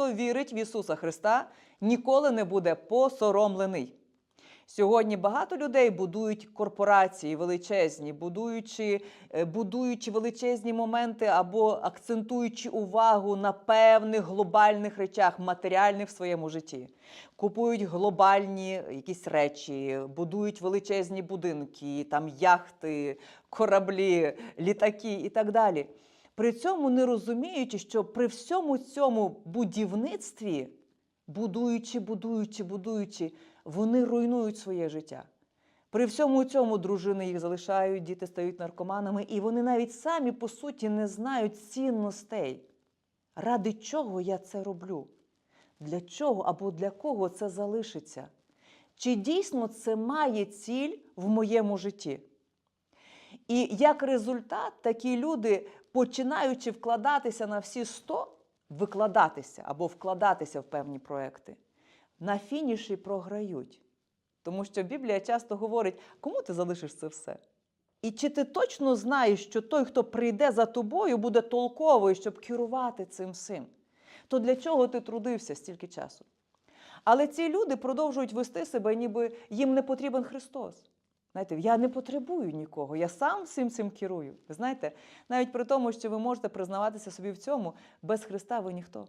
хто вірить в Ісуса Христа, ніколи не буде посоромлений. Сьогодні багато людей будують корпорації величезні, будуючи, е, будуючи величезні моменти або акцентуючи увагу на певних глобальних речах, матеріальних в своєму житті. Купують глобальні якісь речі, будують величезні будинки, там яхти, кораблі, літаки і так далі. При цьому не розуміючи, що при всьому цьому будівництві, будуючи, будуючи, будуючи, вони руйнують своє життя. При всьому цьому дружини їх залишають, діти стають наркоманами, і вони навіть самі, по суті, не знають цінностей. Ради чого я це роблю? Для чого або для кого це залишиться? Чи дійсно це має ціль в моєму житті? І як результат, такі люди, починаючи вкладатися на всі 100, викладатися або вкладатися в певні проекти, на фініші програють. Тому що Біблія часто говорить, кому ти залишиш це все? І чи ти точно знаєш, що той, хто прийде за тобою, буде толковий, щоб керувати цим всім? То для чого ти трудився стільки часу? Але ці люди продовжують вести себе, ніби їм не потрібен Христос. Знаєте, я не потребую нікого, я сам всім цим керую. Ви знаєте, навіть при тому, що ви можете признаватися собі в цьому, без Христа ви ніхто.